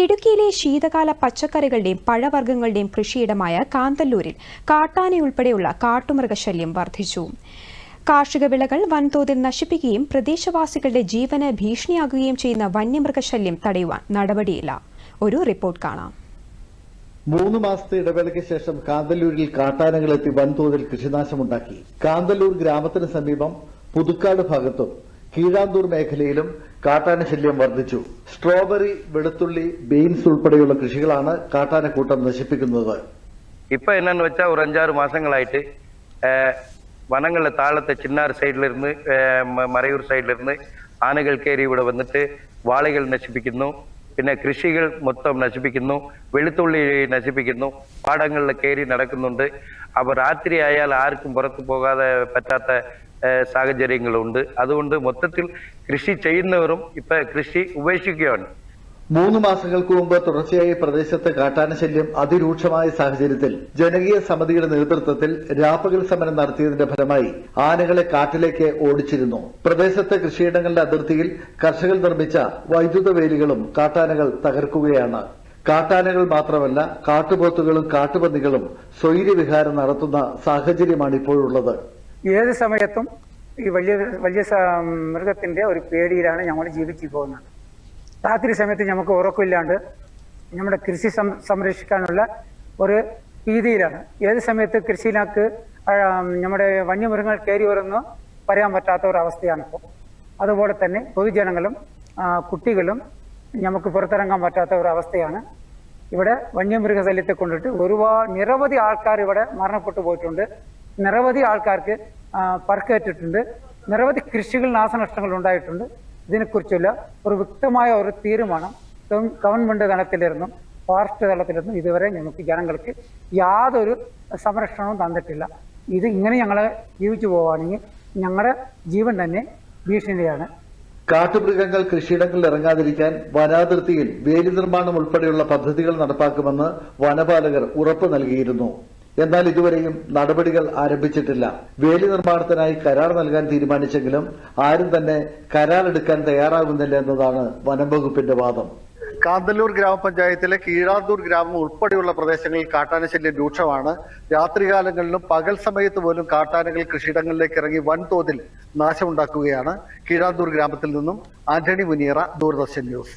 ഇടുക്കിയിലെ ശീതകാല പച്ചക്കറികളുടെയും പഴവർഗങ്ങളുടെയും കൃഷിയിടമായ കാന്തല്ലൂരിൽ കാട്ടാനയുൾപ്പെടെയുള്ള കാട്ടുമൃഗശല്യം വർദ്ധിച്ചു. കാർഷിക വിളകൾ വൻതോതിൽ നശിപ്പിക്കുകയും പ്രദേശവാസികളുടെ ജീവന് ഭീഷണിയാകുകയും ചെയ്യുന്ന വന്യമൃഗശല്യം തടയുവാൻ നടപടിയില്ല. ഒരു റിപ്പോർട്ട് കാണാം. മൂന്ന് മാസത്തെ ഇടവേളയ്ക്ക് ശേഷം കാന്തല്ലൂരിൽ കാട്ടാനകളെത്തി വൻതോതിൽ കൃഷിനാശമുണ്ടാക്കി. കാന്തല്ലൂർ ഗ്രാമത്തിന് സമീപം പുതുക്കാട് ഭാഗത്തും കീഴാന്തൂർ മേഖലയിലും കാട്ടാന ശല്യം വർദ്ധിച്ചു സ്ട്രോബെറി വെളുത്തുള്ളി ബീൻസ് ഉൾപ്പെടെയുള്ള കൃഷികളാണ് കാട്ടാനക്കൂട്ടം നശിപ്പിക്കുന്നത് இப்போ என்னன்னு வச்சா ஒரு அஞ்சாறு மாசங்களாயிட்டு அஹ், வனங்கள்ல தாளத்தை சின்னார் சைடுல இருந்து அஹ், ம- மறையூர் சைடுல இருந்து ആനകൾ കയറി ഇവിടെ വന്നിട്ട് വാഴകൾ നശിപ്പിക്കുന്നു പിന്നെ കൃഷികൾ മൊത്തം നശിപ്പിക്കുന്നു വെളുത്തുള്ളി നശിപ്പിക്കുന്നു പാടങ്ങളിൽ കയറി നടക്കുന്നുണ്ട് അപ്പൊ രാത്രി ആയാൽ ആർക്കും പുറത്തു പോകാതെ പറ്റാത്ത ഏഹ്, സാഹചര്യങ്ങളുണ്ട്. അതുകൊണ്ട് മൊത്തത്തിൽ കൃഷി ചെയ്യുന്നവരും ഇപ്പൊ കൃഷി ഉപേക്ഷിക്കുകയാണ്. മൂന്ന് മാസങ്ങൾക്ക് മുമ്പ് തുടർച്ചയായി പ്രദേശത്ത് കാട്ടാന ശല്യം അതിരൂക്ഷമായ സാഹചര്യത്തിൽ ജനകീയ സമിതിയുടെ നേതൃത്വത്തിൽ രാപ്പകൽ സമരം നടത്തിയതിന്റെ ഫലമായി ആനകളെ കാട്ടിലേക്ക് ഓടിച്ചിരുന്നു. പ്രദേശത്തെ കൃഷിയിടങ്ങളുടെ അതിർത്തിയിൽ കർഷകർ നിർമ്മിച്ച വൈദ്യുത വേലികളും കാട്ടാനകൾ തകർക്കുകയാണ്. കാട്ടാനകൾ മാത്രമല്ല കാട്ടുപോത്തുകളും കാട്ടുപന്നികളും സ്വൈര്യവിഹാരം നടത്തുന്ന സാഹചര്യമാണ് ഇപ്പോഴുള്ളത് ഏത് സമയത്തും ഈ വലിയ വലിയ മൃഗത്തിന്റെ ഒരു പേടിയിലാണ് ഞങ്ങൾ ജീവിച്ചു പോകുന്നത്. രാത്രി സമയത്ത് നമുക്ക് ഉറക്കമില്ലാണ്ട് നമ്മുടെ കൃഷി സംരക്ഷിക്കാനുള്ള ഒരു രീതിയിലാണ്. ഏത് സമയത്ത് കൃഷിയിലേക്ക് നമ്മുടെ വന്യമൃഗങ്ങൾ കയറി വരുമെന്ന് പറയാൻ പറ്റാത്ത ഒരു അവസ്ഥയാണിപ്പോൾ അതുപോലെ തന്നെ പൊതുജനങ്ങളും കുട്ടികളും നമുക്ക് പുറത്തിറങ്ങാൻ പറ്റാത്ത ഒരു അവസ്ഥയാണ്. ഇവിടെ വന്യമൃഗശല്യത്തെ കൊണ്ടിട്ട് ഒരുപാട് നിരവധി ആൾക്കാർ ഇവിടെ മരണപ്പെട്ടു പോയിട്ടുണ്ട്. നിരവധി ആൾക്കാർക്ക് ആ, പരിക്കേറ്റിട്ടുണ്ട് നിരവധി കൃഷികൾ നാശനഷ്ടങ്ങൾ ഉണ്ടായിട്ടുണ്ട്. ഇതിനെക്കുറിച്ചുള്ള ഒരു വ്യക്തമായ ഒരു തീരുമാനം ഗവൺമെന്റ് തലത്തിലിരുന്നും ഫോറസ്റ്റ് തലത്തിലിരുന്നും. ഇതുവരെ ഞങ്ങൾക്ക് ജനങ്ങൾക്ക് യാതൊരു സംരക്ഷണവും തന്നിട്ടില്ല. ഇത് ഇങ്ങനെ ഞങ്ങൾ ജീവിച്ചു പോവുകയാണെങ്കിൽ ഞങ്ങളുടെ ജീവൻ തന്നെ ഭീഷണിയാണ്. കാട്ടുമൃഗങ്ങൾ കൃഷിയിടങ്ങളിൽ ഇറങ്ങാതിരിക്കാൻ വനാതിർത്തിയിൽ വേലി നിർമ്മാണം ഉൾപ്പെടെയുള്ള പദ്ധതികൾ നടപ്പാക്കുമെന്ന് വനപാലകർ ഉറപ്പ് നൽകിയിരുന്നു. എന്നാൽ ഇതുവരെയും നടപടികൾ ആരംഭിച്ചിട്ടില്ല. വേലി നിർമ്മാണത്തിനായി കരാർ നൽകാൻ തീരുമാനിച്ചെങ്കിലും ആരും തന്നെ കരാർ എടുക്കാൻ തയ്യാറാകുന്നില്ല എന്നതാണ് വനം വകുപ്പിന്റെ വാദം. കാന്തല്ലൂർ ഗ്രാമപഞ്ചായത്തിലെ കീഴാന്തൂർ ഗ്രാമം ഉൾപ്പെടെയുള്ള പ്രദേശങ്ങളിൽ കാട്ടാനശല്യം രൂക്ഷമാണ്. രാത്രികാലങ്ങളിലും പകൽ സമയത്ത് പോലും കാട്ടാനകൾ കൃഷിയിടങ്ങളിലേക്ക് ഇറങ്ങി വൻതോതിൽ നാശമുണ്ടാക്കുകയാണ്. കീഴാന്തൂർ ഗ്രാമത്തിൽ നിന്നും ആന്റണി മുനിയറ ദൂരദർശൻ ന്യൂസ്.